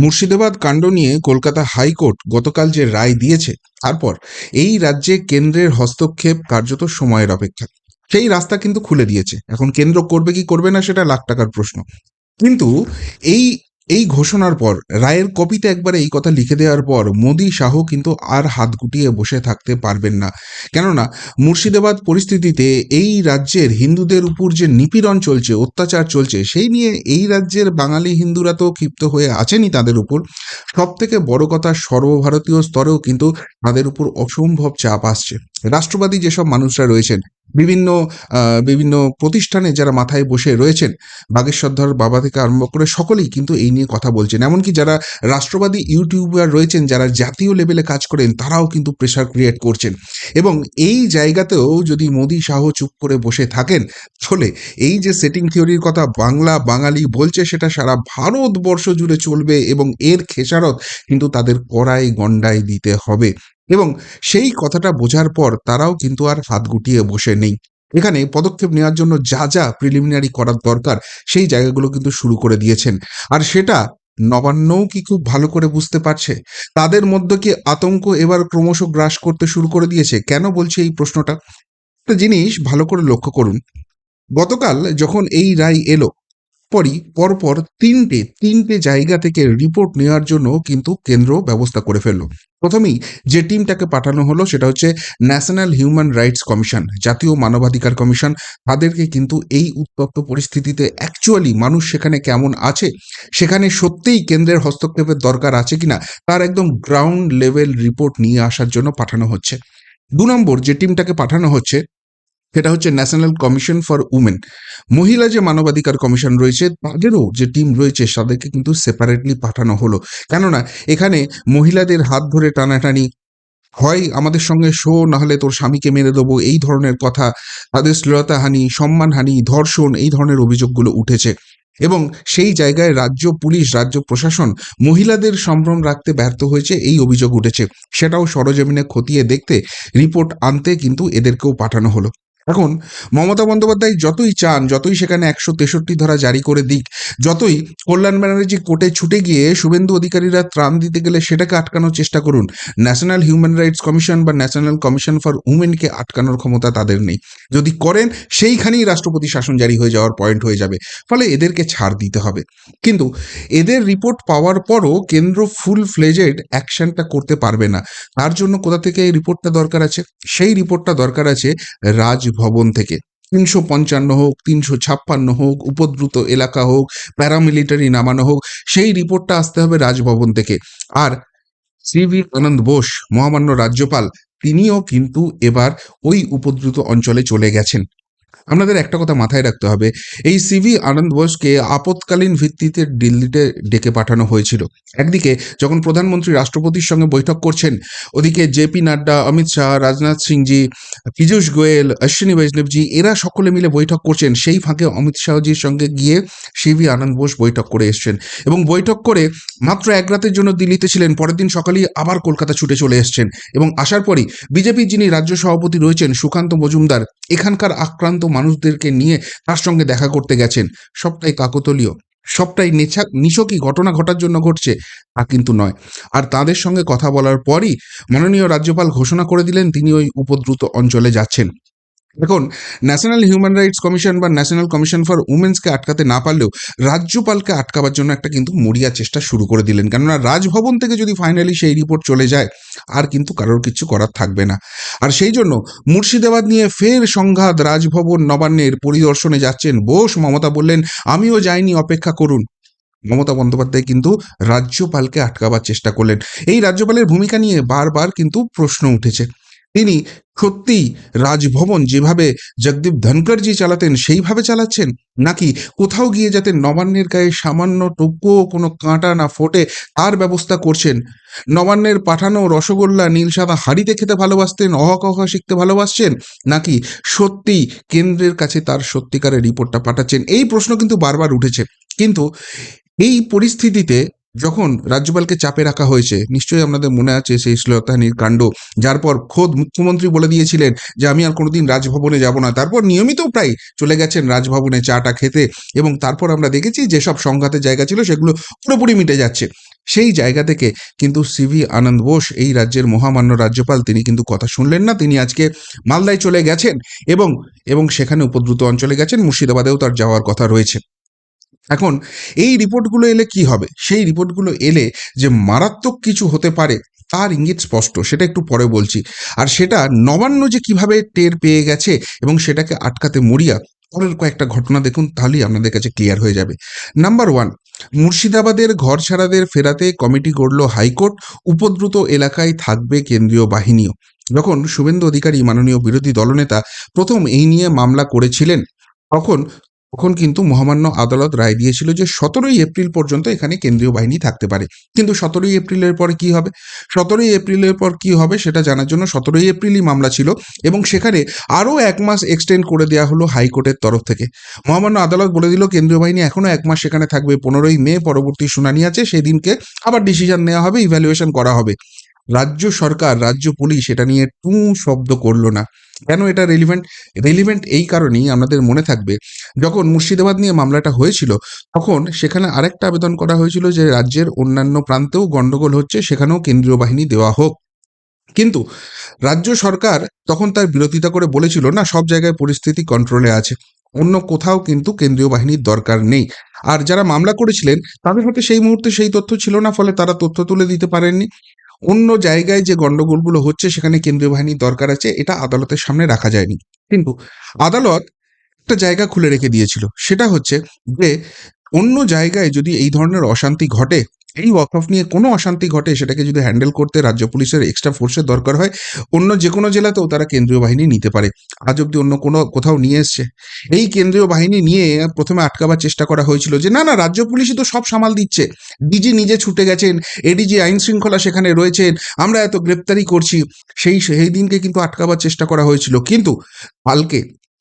মুর্শিদাবাদ কাণ্ড নিয়ে কলকাতা হাইকোর্ট গতকাল যে রায় দিয়েছে, তারপর এই রাজ্যে কেন্দ্রের হস্তক্ষেপ কার্যত সময়ের অপেক্ষা। সেই রাস্তা কিন্তু খুলে দিয়েছে। এখন কেন্দ্র করবে কি করবে না, সেটা লাখ টাকার প্রশ্ন। কিন্তু এই এই ঘোষণার পর, রায়ের কপিতে একবার এই কথা লিখে দেওয়ার পর মোদি শাহ কিন্তু আর হাত গুটিয়ে বসে থাকতে পারবেন না। কেননা, মুর্শিদাবাদ পরিস্থিতিতে এই রাজ্যের হিন্দুদের উপর যে নিপীড়ন চলছে, অত্যাচার চলছে, সেই নিয়ে এই রাজ্যের বাঙালি হিন্দুরা তো ক্ষিপ্ত হয়ে আছেনই তাদের উপর। সব থেকে বড় কথা, সর্বভারতীয় স্তরেও কিন্তু তাদের উপর অসম্ভব চাপ আসছে। রাষ্ট্রবাদী যেসব মানুষরা রয়েছেন বিভিন্ন বিভিন্ন প্রতিষ্ঠানে যারা মাথায় বসে রয়েছেন বাগেশ্বরধর বাবা থেকে আরম্ভ করে সকলেই কিন্তু এই নিয়ে কথা বলছেন। এমনকি যারা রাষ্ট্রবাদী ইউটিউবার রয়েছেন, যারা জাতীয় লেভেলে কাজ করেন, তারাও কিন্তু প্রেশার ক্রিয়েট করছেন। এবং এই জায়গাতেও যদি মোদি শাহ চুপ করে বসে থাকেন, তাহলে এই যে সেটিং থিওরির কথা বাংলা বাঙালি বলছে, সেটা সারা ভারতবর্ষ জুড়ে চলবে এবং এর খেসারত কিন্তু তাদের কড়াই গন্ডায় দিতে হবে। এবং সেই কথাটা বোঝার পর তারাও কিন্তু আর হাত গুটিয়ে বসে নেই। এখানে পদক্ষেপ নেওয়ার জন্য যা যা প্রিলিমিনারি করার দরকার, সেই জায়গাগুলো কিন্তু শুরু করে দিয়েছেন। আর সেটা নবান্নও কি খুব ভালো করে বুঝতে পারছে? তাদের মধ্যে কি আতঙ্ক এবার ক্রমশ গ্রাস করতে শুরু করে দিয়েছে? কেন বলছে এই প্রশ্নটা? একটা জিনিস ভালো করে লক্ষ্য করুন। গতকাল যখন এই রায় এলো পরই পরপর তিনটে তিনটে জায়গা থেকে রিপোর্ট নেওয়ার জন্য কিন্তু কেন্দ্র ব্যবস্থা করে ফেলল। প্রথমেই যে টিমটাকে পাঠানো হলো সেটা হচ্ছে ন্যাশনাল হিউম্যান রাইটস কমিশন জাতীয় মানবাধিকার কমিশন। তাদেরকে কিন্তু এই উত্তপ্ত পরিস্থিতিতে অ্যাকচুয়ালি মানুষ সেখানে কেমন আছে, সেখানে সত্যিই কেন্দ্রের হস্তক্ষেপের দরকার আছে কিনা, তার একদম গ্রাউন্ড লেভেল রিপোর্ট নিয়ে আসার জন্য পাঠানো হচ্ছে। দু নম্বর যে টিমটাকে পাঠানো হচ্ছে সেটা হচ্ছে ন্যাশনাল কমিশন ফর উমেন মহিলা যে মানবাধিকার কমিশন রয়েছে, তাদেরও যে টিম রয়েছে, তাদেরকে কিন্তু সেপারেটলি পাঠানো হলো। কেননা, এখানে মহিলাদের হাত ধরে টানাটানি হয় আমাদের সঙ্গে, শো নাহলে তোর স্বামীকে মেরে দেবো, এই ধরনের কথা। তাদের শ্লীলতাহানি সম্মানহানি ধর্ষণ, এই ধরনের অভিযোগগুলো উঠেছে। এবং সেই জায়গায় রাজ্য পুলিশ, রাজ্য প্রশাসন মহিলাদের সম্ভ্রম রাখতে ব্যর্থ হয়েছে, এই অভিযোগ উঠেছে। সেটাও সরজমিনে খতিয়ে দেখতে রিপোর্ট আনতে কিন্তু এদেরকেও পাঠানো হলো। এখন মমতা বন্দ্যোপাধ্যায় যতই চান, যতই সেখানে একশো তেষট্টি ধারা জারি করে দিক, যতই কল্যাণ ব্যানার্জি কোর্টে ছুটে গিয়ে শুভেন্দু অধিকারীরা ত্রাণ দিতে গেলে সেটাকে আটকানোর চেষ্টা করুন। ন্যাশনাল হিউম্যান রাইটস কমিশন বা ন্যাশনাল কমিশন ফর উমেনকে আটকানোর ক্ষমতা তাদের নেই। যদি করেন, সেইখানেই রাষ্ট্রপতি শাসন জারি হয়ে যাওয়ার পয়েন্ট হয়ে যাবে। ফলে এদেরকে ছাড় দিতে হবে। কিন্তু এদের রিপোর্ট পাওয়ার পরও কেন্দ্র ফুল ফ্লেজেড অ্যাকশনটা করতে পারবে না। তার জন্য কোথা থেকে এই রিপোর্টটা দরকার আছে? সেই রিপোর্টটা দরকার আছে রাজভবন থেকে। তিনশো পঞ্চান্ন হোক, তিনশো ছাপ্পান্ন হোক, উপদ্রুত এলাকা হোক, প্যারামিলিটারি নামানো হোক, সেই রিপোর্টটা আসতে হবে রাজভবন থেকে। আর সিভি আনন্দ বোস, মহামান্য রাজ্যপাল, তিনিও কিন্তু এবার ওই উপদ্রুত অঞ্চলে চলে গেছেন। আপনাদের একটা কথা মাথায় রাখতে হবে, এই সিভি আনন্দ বোসকে আপৎকালীন ভিত্তিতে দিল্লিতে ডেকে পাঠানো হয়েছিল। একদিকে যখন প্রধানমন্ত্রী রাষ্ট্রপতির সঙ্গে বৈঠক করছেন, ওদিকে জেপি নাড্ডা, অমিত শাহ, রাজনাথ সিংজি, পীযূষ গোয়েল, অশ্বিনী বৈষ্ণবজি, এরা সকলে মিলে বৈঠক করছেন। সেই ফাঁকে অমিত শাহজির সঙ্গে গিয়ে সিভি আনন্দ বোস বৈঠক করে এসছেন এবং বৈঠক করে মাত্র এক রাতের জন্য দিল্লিতে ছিলেন। পরের দিন সকালেই আবার কলকাতা ছুটে চলে এসছেন এবং আসার পরই বিজেপির যিনি রাজ্য সভাপতি রয়েছেন সুকান্ত মজুমদার, এখানকার আক্রান্ত মানুষদেরকে নিয়ে তার সঙ্গে দেখা করতে গেছেন। সবটাই কাকতলীয় সবটাই নেছা, নিছকই ঘটনা ঘটার জন্য ঘটছে, তা কিন্তু নয়। আর তাদের সঙ্গে কথা বলার পরই মাননীয় রাজ্যপাল ঘোষণা করে দিলেন, তিনি ওই উপদ্রুত অঞ্চলে যাচ্ছেন। এখন ন্যাশনাল হিউম্যান রাইটস কমিশন বা ন্যাশনাল কমিশন ফর উমেন্সকে আটকাতে না পারলেও রাজ্যপালকে আটকাবার জন্য একটা কিন্তু মরিয়া চেষ্টা শুরু করে দিলেন। কেননা রাজভবন থেকে যদি ফাইনালি সেই রিপোর্ট চলে যায়, আর কিন্তু কারোর কিছু করার থাকবে না। আর সেই জন্য মুর্শিদাবাদ নিয়ে ফের সংঘাত, রাজভবন নবান্নের পরিদর্শনে যাচ্ছেন বোস মমতা বললেন, আমিও যাইনি, অপেক্ষা করুন। মমতা বন্দ্যোপাধ্যায় কিন্তু রাজ্যপালকে আটকাবার চেষ্টা করলেন। এই রাজ্যপালের ভূমিকা নিয়ে বারবার কিন্তু প্রশ্ন উঠেছে। তিনি সত্যি রাজভবন যেভাবে জগদীপ ধনকরজি চালাতেন, সেইভাবে চালাচ্ছেন? নাকি কোথাও গিয়ে যাতে নবান্নের গায়ে সামান্য টুকু কোনো কাঁটা না ফোটে, তার ব্যবস্থা করছেন? নবান্নের পাঠানো রসগোল্লা, নীল সাদা হাড়িতে খেতে ভালোবাসতেন অহক অহা শিখতে ভালোবাসছেন? নাকি সত্যি কেন্দ্রের কাছে তার সত্যিকারের রিপোর্টটা পাঠাচ্ছেন? এই প্রশ্ন কিন্তু বারবার উঠেছে। কিন্তু এই পরিস্থিতিতে যখন রাজ্যপালকে চাপে রাখা হয়েছে, নিশ্চয়ই আপনাদের মনে আছে সেই শ্লীলতাহানির কাণ্ড, যার পর খোদ মুখ্যমন্ত্রী বলে দিয়েছিলেন যে, আমি আর কোনোদিন রাজভবনে যাব না। তারপর নিয়মিত প্রায় চলে গেছেন রাজভবনে চাটা খেতে এবং তারপর আমরা দেখেছি যেসব সংঘাতের জায়গা ছিল সেগুলো পুরোপুরি মিটে যাচ্ছে। সেই জায়গা থেকে কিন্তু সিভি আনন্দ বোস, এই রাজ্যের মহামান্য রাজ্যপাল, তিনি কিন্তু কথা শুনলেন না। তিনি আজকে মালদায় চলে গেছেন এবং এবং সেখানে উপদ্রুত অঞ্চলে গেছেন। মুর্শিদাবাদেও তার যাওয়ার কথা রয়েছে। এখন এই রিপোর্টগুলো এলে কি হবে? সেই রিপোর্টগুলো এলে যে মারাত্মক কিছু হতে পারে, তার ইঙ্গিত স্পষ্ট, সেটা একটু পরে বলছি। আর সেটা নবান্ন যে কীভাবে টের পেয়ে গেছে এবং সেটাকে আটকাতে মরিয়া, পরের কয়েকটা ঘটনা দেখুন, তাহলেই আপনাদের কাছে ক্লিয়ার হয়ে যাবে। নাম্বার ওয়ান মুর্শিদাবাদের ঘর ছাড়াদের ফেরাতে কমিটি গড়ল হাইকোর্ট, উপদ্রুত এলাকায় থাকবে কেন্দ্রীয় বাহিনীও। যখন শুভেন্দু অধিকারী মাননীয় বিরোধী দলনেতা প্রথম এই নিয়ে মামলা করেছিলেন, তখন তখন কিন্তু মহামান্য আদালত রায় দিয়েছিল যে সতেরোই এপ্রিল পর্যন্ত এখানে কেন্দ্রীয় বাহিনী থাকতে পারে। কিন্তু সতেরোই এপ্রিলের পরে কি হবে? সতেরোই এপ্রিলের পর কি হবে সেটা জানার জন্য সতেরোই এপ্রিলই মামলা ছিল এবং সেখানে আরও এক মাস এক্সটেন্ড করে দেওয়া হলো হাইকোর্টের তরফ থেকে। মহামান্য আদালত বলে দিল, কেন্দ্রীয় বাহিনী এখনও এক মাস সেখানে থাকবে। পনেরোই মে পরবর্তী শুনানি আছে। সেই দিনকে আবার ডিসিশন নেওয়া হবে ইভ্যালুয়েশন করা হবে। রাজ্য সরকার, রাজ্য পুলিশ এটা নিয়ে টু শব্দ করল না। কেন এটা রেলিভেন্ট রেলিভেন্ট এই কারণেই আমাদের মনে থাকবে, যখন মুর্শিদাবাদ নিয়ে মামলাটা হয়েছিল, তখন সেখানে আরেকটা আবেদন করা হয়েছিল যে রাজ্যের অন্যান্য প্রান্তেও গন্ডগোল হচ্ছে, সেখানেও কেন্দ্রীয় বাহিনী দেওয়া হোক। কিন্তু রাজ্য সরকার তখন তার বিরোধিতা করে বলেছিল, না, সব জায়গায় পরিস্থিতি কন্ট্রোলে আছে, অন্য কোথাও কিন্তু কেন্দ্রীয় বাহিনীর দরকার নেই। আর যারা মামলা করেছিলেন, তাদের হয়তো সেই মুহূর্তে সেই তথ্য ছিল না, ফলে তারা তথ্য তুলে দিতে পারেননি। অন্য জায়গায় যে গন্ডগোলগুলো হচ্ছে, সেখানে কেন্দ্রীয় বাহিনীর দরকার আছে, এটা আদালতের সামনে রাখা যায়নি। কিন্তু আদালত একটা জায়গা খুলে রেখে দিয়েছিল। সেটা হচ্ছে যে, অন্য জায়গায় যদি এই ধরনের অশান্তি ঘটে এই ওয়াক অফ নিয়ে কোনো অশান্তি ঘটে, সেটাকে যদি হ্যান্ডেল করতে রাজ্য পুলিশের এক্সট্রা ফোর্সের দরকার হয়, অন্য যে কোনো জেলাতেও তারা কেন্দ্রীয় বাহিনী নিতে পারে। আজ অব্দি অন্য কোনো কোথাও নিয়ে এসছে। এই কেন্দ্রীয় বাহিনী নিয়ে প্রথমে আটকাবার চেষ্টা করা হয়েছিল যে, না না, রাজ্য পুলিশই তো সব সামাল দিচ্ছে। ডিজি নিজে ছুটে গেছেন এডিজি আইন শৃঙ্খলা সেখানে রয়েছেন, আমরা এত গ্রেপ্তারি করছি। সেই সেই দিনকে কিন্তু আটকাবার চেষ্টা করা হয়েছিল। কিন্তু কালকে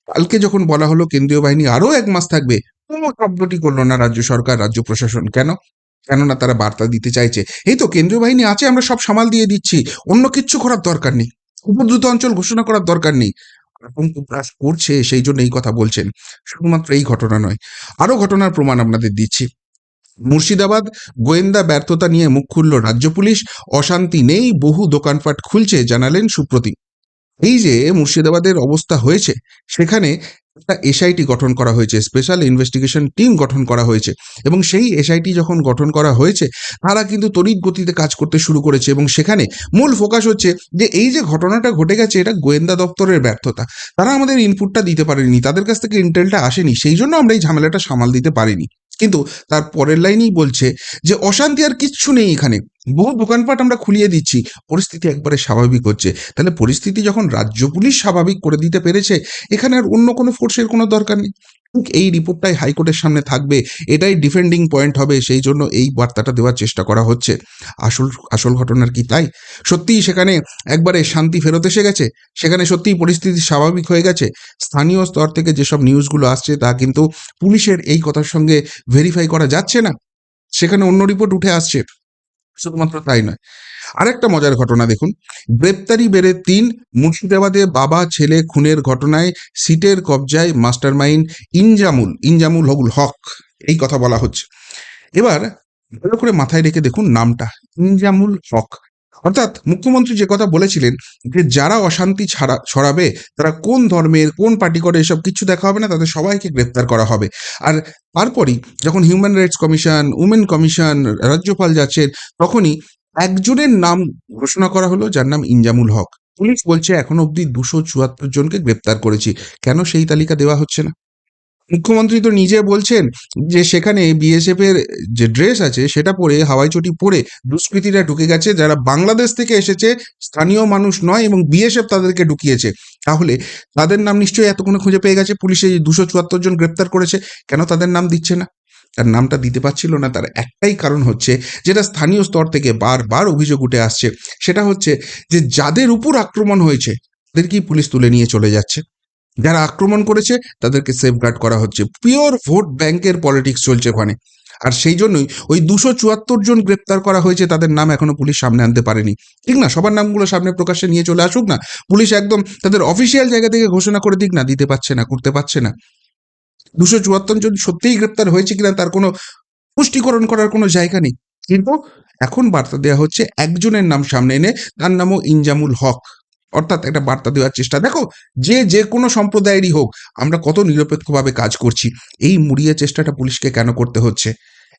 কালকে যখন বলা হলো কেন্দ্রীয় বাহিনী আরও এক মাস থাকবে, কোনো শব্দটি করল না রাজ্য সরকার, রাজ্য প্রশাসন। কেন? কেননা তারা বার্তা দিতে চাইছে। এই তো কেন্দ্রীয় বাহিনী আছে, আমরা সব সামাল দিয়ে দিচ্ছি। অন্য কিচ্ছু করার দরকার নেই। উপদ্রুত অঞ্চল ঘোষণা করার দরকার নেই। আতঙ্ক গ্রাস করছে, সেই জন্য এই কথা বলছেন। শুধুমাত্র এই ঘটনা নয় আরও ঘটনার প্রমাণ আপনাদের দিচ্ছি। মুর্শিদাবাদ, গোয়েন্দা ব্যর্থতা নিয়ে মুখ খুলল রাজ্য পুলিশ, অশান্তি নেই, বহু দোকানপাট খুলছে, জানালেন সুপ্রতিম। এই যে মুর্শিদাবাদের অবস্থা হয়েছে, সেখানে একটা এসআইটি গঠন করা হয়েছে স্পেশাল ইনভেস্টিগেশন টিম গঠন করা হয়েছে এবং সেই এসআইটি যখন গঠন করা হয়েছে, তারা কিন্তু তড়িৎ গতিতে কাজ করতে শুরু করেছে এবং সেখানে মূল ফোকাস হচ্ছে যে এই যে ঘটনাটা ঘটে গেছে, এটা গোয়েন্দা দপ্তরের ব্যর্থতা। তারা আমাদের ইনপুটটা দিতে পারেনি, তাদের কাছ থেকে ইন্টেলটা আসেনি, সেই জন্য আমরা এই ঝামেলাটা সামাল দিতে পারিনি। কিন্তু তার পরের লাইনেই বলছে যে অশান্তি আর কিচ্ছু নেই এখানে। বহু দোকানপাট আমরা খুলিয়ে দিচ্ছি, পরিস্থিতি একবারে স্বাভাবিক হচ্ছে। তাহলে পরিস্থিতি যখন রাজ্য পুলিশ স্বাভাবিক করে দিতে পেরেছে, এখানে আর অন্য কোনো ফোর্সের কোনো দরকার নেই। এই রিপোর্টটাই হাইকোর্টের সামনে থাকবে, এটাই ডিফেন্ডিং পয়েন্ট হবে, সেই জন্য এই বার্তাটা দেওয়ার চেষ্টা করা হচ্ছে। আসল আসল ঘটনার কি তাই? সত্যিই সেখানে একবারে শান্তি ফেরত এসে গেছে? সেখানে সত্যিই পরিস্থিতি স্বাভাবিক হয়ে গেছে? স্থানীয় স্তর থেকে যেসব নিউজগুলো আসছে, তা কিন্তু পুলিশের এই কথার সঙ্গে ভেরিফাই করা যাচ্ছে না? সেখানে অন্য রিপোর্ট উঠে আসছে। শুধুমাত্র তাই নয়। আরেকটা মজার ঘটনা দেখুন। গ্রেপ্তারি বেড়ে তিন মুর্শিদাবাদে বাবা, ছেলে, খুনের ঘটনায় সিটের কবজায় মাস্টারমাইন্ড ইনজামুল ইনজামুল হবুল হক, এই কথা বলা হচ্ছে। এবার ভালো করে মাথায় রেখে দেখুন নামটা, ইনজামুল হক। অর্থাৎ মুখ্যমন্ত্রী যে কথা বলেছিলেন যে যারা অশান্তি ছাড়া, ছড়াবে, তারা কোন ধর্মের, কোন পার্টি করে এসব কিছু দেখা হবে না, তাদের সবাইকে গ্রেপ্তার করা হবে। আর তারপরই যখন human rights commission women commission রাজ্যপাল যাচ্ছেন, তখনই একজনের নাম ঘোষণা করা হলো, যার নাম ইনজামুল হক। পুলিশ বলছে, এখন অবধি দুশো চুয়াত্তর জনকে গ্রেপ্তার করেছি। কেন সেই তালিকা দেওয়া হচ্ছে না? মুখ্যমন্ত্রী তো নিজে বলছেন যে সেখানে বিএসএফ এর যে ড্রেস আছে সেটা পরে, হাওয়াই চটি পরে দুষ্কৃতীরা ঢুকে গেছে। যারা বাংলাদেশ থেকে এসেছে, স্থানীয় মানুষ নয় এবং বিএসএফ তাদেরকে ঢুকিয়েছে। তাহলে তাদের নাম নিশ্চয়ই এতক্ষণে খুঁজে পেয়ে গেছে। পুলিশে দুশো চুয়াত্তর জন গ্রেপ্তার করেছে। কেন তাদের নাম দিচ্ছে না? তার নামটা দিতে পারছিল না। তার একটাই কারণ হচ্ছে যেটা স্থানীয় স্তর থেকে বারবার অভিযোগ উঠে আসছে, সেটা হচ্ছে যে যাদের উপর আক্রমণ হয়েছে তাদেরকেই পুলিশ তুলে নিয়ে চলে যাচ্ছে? যারা আক্রমণ করেছে, তাদেরকে সেফগার্ড করা হচ্ছে। পিওর ভোট ব্যাংকের পলিটিক্স চলছে ওখানে। আর সেই জন্যই ওই দুশো চুয়াত্তর জন গ্রেপ্তার করা হয়েছে, তাদের নাম এখনও পুলিশ সামনে আনতে পারেনি। ঠিক না? সবার নামগুলো সামনে প্রকাশ্যে নিয়ে চলে আসুক না। পুলিশ একদম তাদের অফিসিয়াল জায়গা থেকে ঘোষণা করে দিক না, দিতে পারছে না, করতে পারছে না। দুশো চুয়াত্তর জন সত্যিই গ্রেপ্তার হয়েছে কিনা, তার কোনো পুষ্টিকরণ করার কোনো জায়গা নেই। কিন্তু এখন বার্তা দেওয়া হচ্ছে, একজনের নাম সামনে এনে তার নামও ইনজামুল হক। অর্থাৎ একটা বার্তা দেওয়ার চেষ্টা। দেখো, যে যে কোনো সম্প্রদায়েরই হোক, আমরা কত নিরপেক্ষভাবে কাজ করছি, এই মুড়িয়ে চেষ্টাটা পুলিশকে কেন করতে হচ্ছে?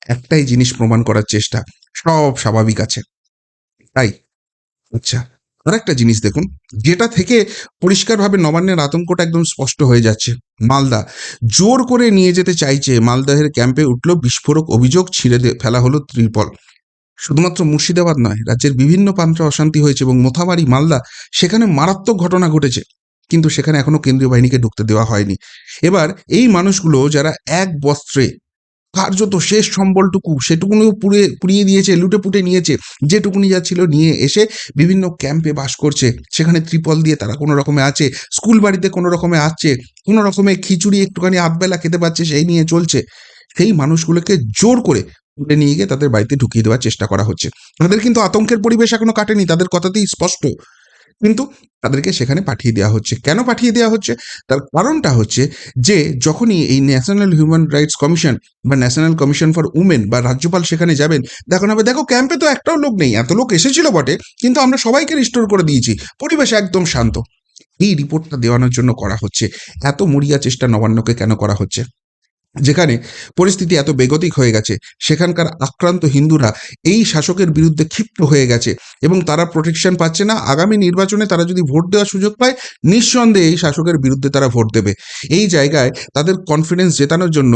একটাই জিনিস প্রমাণ করার চেষ্টা, সব স্বাভাবিক আছে। তাই আচ্ছা আর একটা জিনিস দেখুন, যেটা থেকে পরিষ্কারভাবে নবান্নের আতঙ্কটা একদম স্পষ্ট হয়ে যাচ্ছে, মালদা। জোর করে নিয়ে যেতে চাইছে, মালদাহের ক্যাম্পে উঠল বিস্ফোরক অভিযোগ, ছিঁড়ে ফেলা হলো ত্রিপল। শুধুমাত্র মুর্শিদাবাদ নয়, রাজ্যের বিভিন্ন প্রান্তে অশান্তি হয়েছে এবং মোথাবাড়ি, মালদা, সেখানে মারাত্মক ঘটনা ঘটেছে, কিন্তু সেখানে এখনও কেন্দ্রীয় বাহিনীকে ঢুকতে দেওয়া হয়নি। এবার এই মানুষগুলো যারা এক বস্ত্রে, কার্যত শেষ সম্বলটুকু সেটুকুনিও পুড়ে, পুড়িয়ে দিয়েছে লুটে পুটে নিয়েছে, যেটুকুনি যা ছিল নিয়ে এসে বিভিন্ন ক্যাম্পে বাস করছে, সেখানে ত্রিপল দিয়ে তারা কোনো রকমে আছে, স্কুল বাড়িতে কোনো রকমে আছে কোনো রকমে খিচুড়ি একটুখানি আধবেলা খেতে পাচ্ছে সেই নিয়ে চলছে। সেই মানুষগুলোকে জোর করে তুলে নিয়ে গিয়ে তাদের বাড়িতে ঢুকিয়ে দেওয়ার চেষ্টা করা হচ্ছে। তাদের কিন্তু আতঙ্কের পরিবেশ এখনও কাটেনি, তাদের কথাতেই স্পষ্ট। কিন্তু তাদেরকে সেখানে পাঠিয়ে দেওয়া হচ্ছে। কেন পাঠিয়ে দেওয়া হচ্ছে? তার কারণটা হচ্ছে যে যখনই এই ন্যাশনাল হিউম্যান রাইটস কমিশন বা ন্যাশনাল কমিশন ফর উমেন বা রাজ্যপাল সেখানে যাবেন দেখানো হবে দেখো ক্যাম্পে তো একটাও লোক নেই, এত লোক এসেছিল বটে, কিন্তু আমরা সবাইকে রিস্টোর করে দিয়েছি। পরিবেশ একদম শান্ত। এই রিপোর্টটা দেওয়ানোর জন্য করা হচ্ছে। এত মরিয়া চেষ্টা নবান্নকে কেন করা হচ্ছে? যেখানে পরিস্থিতি এত বেগতিক হয়ে গেছে, সেখানকার আক্রান্ত হিন্দুরা এই শাসকের বিরুদ্ধে ক্ষিপ্ত হয়ে গেছে এবং তারা প্রোটেকশন পাচ্ছে না। আগামী নির্বাচনে তারা যদি ভোট দেওয়ার সুযোগ পায়, নিঃসন্দেহে এই শাসকের বিরুদ্ধে তারা ভোট দেবে। এই জায়গায় তাদের কনফিডেন্স জেতানোর জন্য,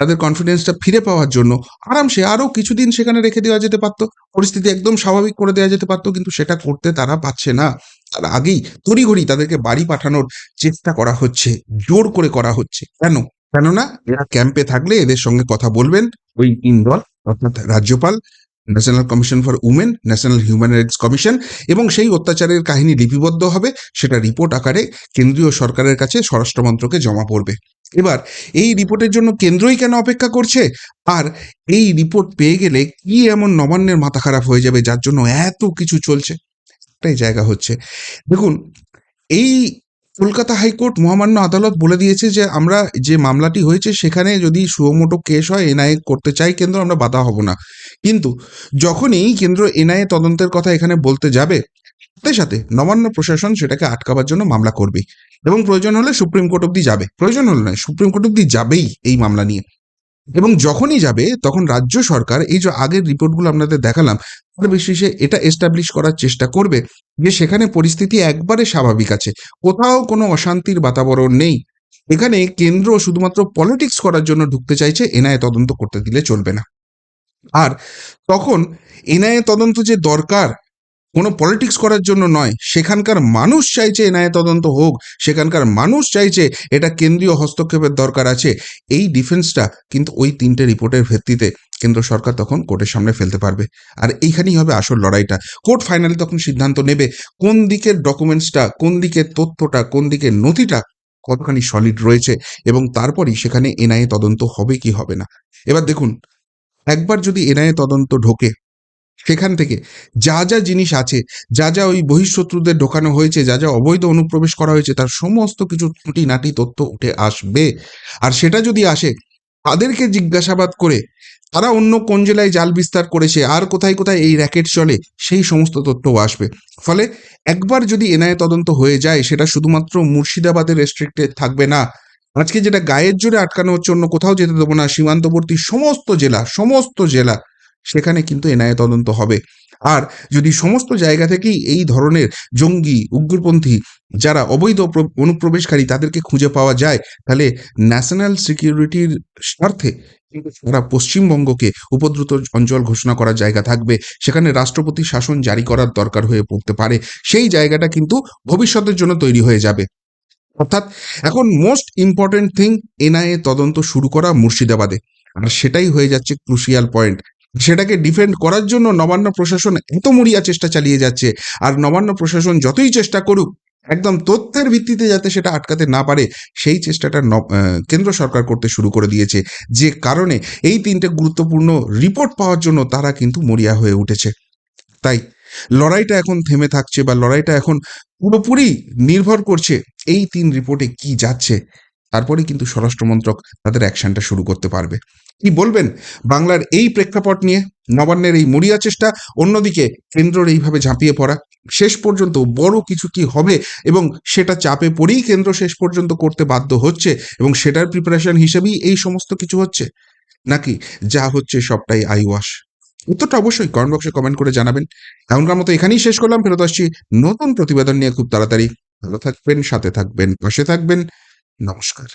তাদের কনফিডেন্সটা ফিরে পাওয়ার জন্য আরামসে আরও কিছুদিন সেখানে রেখে দেওয়া যেতে পারতো। পরিস্থিতি একদম স্বাভাবিক করে দেওয়া যেতে পারতো, কিন্তু সেটা করতে তারা পাচ্ছে না। তার আগেই তড়িঘড়ি তাদেরকে বাড়ি পাঠানোর চেষ্টা করা হচ্ছে, জোর করে করা হচ্ছে। কেন? কেননা এরা ক্যাম্পে থাকলে এদের সঙ্গে কথা বলবেন ওই তিন দল অর্থাৎ রাজ্যপাল national commission for women national human rights commission এবং সেই অত্যাচারের কাহিনী লিপিবদ্ধ হবে সেটা রিপোর্ট আকারে কেন্দ্রীয় সরকারের কাছে স্বরাষ্ট্র মন্ত্রকে জমা পড়বে। এবার এই রিপোর্টের জন্য কেন্দ্রই কেন অপেক্ষা করছে? আর এই রিপোর্ট পেয়ে গেলে কি এমন নবান্নের মাথা খারাপ হয়ে যাবে যার জন্য এত কিছু চলছে? একটাই জায়গা হচ্ছে। দেখুন এই কলকাতা হাইকোর্ট মহামান্য আদালত বলে দিয়েছে যে, আমরা যে মামলাটি হয়েছে, সেখানে যদি সুমোটো কেস হয়, এনআইএ করতে চাই কেন্দ্র, আমরা বাধা হব না। কিন্তু যখনই কেন্দ্র এনআইএ তদন্তের কথা এখানে বলতে যাবে, সাথে সাথে নবান্ন প্রশাসন সেটাকে আটকাবার জন্য মামলা করবে এবং প্রয়োজন হলে সুপ্রিম কোর্ট অব্দি যাবে। প্রয়োজন হলে নয়, সুপ্রিম কোর্ট অব্দি যাবেই এই মামলা নিয়ে। এবং যখনই যাবে, তখন রাজ্য সরকার, এই যে আগের রিপোর্টগুলো আপনাদের দেখালাম, তার বিশেষে এটা এস্টাবলিশ করার চেষ্টা করবে যে সেখানে পরিস্থিতি একবারে স্বাভাবিক আছে। কোথাও কোনো অশান্তির বাতাবরণ নেই। এখানে কেন্দ্র শুধুমাত্র পলিটিক্স করার জন্য ঢুকতে চাইছে, এনআইএ তদন্ত করতে দিলে চলবে না। আর তখন এনআইএ তদন্ত যে দরকার কোনো পলিটিক্স করার জন্য নয়। সেখানকার মানুষ চাইছে এনআইএ তদন্ত হোক, সেখানকার মানুষ চাইছে এটা কেন্দ্রীয় হস্তক্ষেপের দরকার আছে। এই ডিফেন্সটা কিন্তু ওই তিনটে রিপোর্টের ভিত্তিতে কেন্দ্র সরকার তখন কোর্টের সামনে ফেলতে পারবে। আর এইখানেই হবে আসল লড়াইটা। কোর্ট ফাইনালি তখন সিদ্ধান্ত নেবে কোন দিকের ডকুমেন্টসটা কোন দিকের তথ্যটা, কোন দিকের নথিটা কতখানি সলিড রয়েছে এবং তারপরই সেখানে এনআইএ তদন্ত হবে কি হবে না। এবার দেখুন, একবার যদি এনআইএ তদন্ত ঢোকে সেখান থেকে যা যা জিনিস আছে, যা যা ওই বহিঃশত্রুদের ঢোকানো হয়েছে, যা যা অবৈধ অনুপ্রবেশ করা হয়েছে, তার সমস্ত কিছু খুঁটিনাটি তথ্য উঠে আসবে। আর সেটা যদি আসে, তাদেরকে জিজ্ঞাসাবাদ করে, তারা অন্য কোন জেলায় জাল বিস্তার করেছে, আর কোথায় কোথায় এই র্যাকেট চলে, সেই সমস্ত তথ্যও আসবে। ফলে একবার যদি এনআইএ তদন্ত হয়ে যায়, সেটা শুধুমাত্র মুর্শিদাবাদের রেস্ট্রিক্টেড থাকবে না। আজকে যেটা গায়ের জোরে আটকানো হচ্ছে, অন্য কোথাও যেতে দেবো না, সীমান্তবর্তী সমস্ত জেলা সমস্ত জেলা সেখানে কিন্তু এনআইএ তদন্ত হবে। আর যদি সমস্ত জায়গা থেকেই এই ধরনের জঙ্গি, উগ্রপন্থী যারা অবৈধ অনুপ্রবেশকারী তাদেরকে খুঁজে পাওয়া যায়, তাহলে ন্যাশনাল সিকিউরিটির স্বার্থে কিন্তু সারা পশ্চিমবঙ্গকে উপদ্রুত অঞ্চল ঘোষণা করার জায়গা থাকবে। সেখানে রাষ্ট্রপতি শাসন জারি করার দরকার হয়ে পড়তে পারে। সেই জায়গাটা কিন্তু ভবিষ্যতের জন্য তৈরি হয়ে যাবে। অর্থাৎ এখন মোস্ট ইম্পর্টেন্ট থিং এনআইএ তদন্ত শুরু করা মুর্শিদাবাদে। আর সেটাই হয়ে যাচ্ছে ক্রুশিয়াল পয়েন্ট সেটাকে ডিফেন্ড করার জন্য নবান্ন প্রশাসন এত মরিয়া চেষ্টা চালিয়ে যাচ্ছে। আর নবান্ন প্রশাসন যতই চেষ্টা করুক, একদম তথ্যের ভিত্তিতে যাতে সেটা আটকাতে না পারে, সেই চেষ্টাটা কেন্দ্র সরকার করতে শুরু করে দিয়েছে। যে কারণে এই তিনটে গুরুত্বপূর্ণ রিপোর্ট পাওয়ার জন্য তারা কিন্তু মরিয়া হয়ে উঠেছে। তাই লড়াইটা এখন থেমে থাকছে বা লড়াইটা এখন পুরোপুরি নির্ভর করছে এই তিন রিপোর্টে কি যাচ্ছে। তারপরে কিন্তু স্বরাষ্ট্র মন্ত্রক তাদের অ্যাকশনটা শুরু করতে পারবে। কি বলবেন? বাংলার এই প্রেক্ষাপট নিয়ে নবান্নের এই মরিয়া চেষ্টা, অন্যদিকে কেন্দ্রর এইভাবে ঝাঁপিয়ে পড়া, শেষ পর্যন্ত বড় কিছু কি হবে এবং সেটা চাপে পড়েই কেন্দ্র শেষ পর্যন্ত করতে বাধ্য হচ্ছে এবং সেটার প্রিপারেশন হিসেবেই এই সমস্ত কিছু হচ্ছে? নাকি যা হচ্ছে সবটাই আই ওয়াশ উত্তরটা অবশ্যই কমেন্ট বক্সে কমেন্ট করে জানাবেন। এমনকার মতো এখানেই শেষ করলাম। ফেরত আসছি নতুন প্রতিবেদন নিয়ে খুব তাড়াতাড়ি। ভালো থাকবেন, সাথে থাকবেন, পাশে থাকবেন। নমস্কার।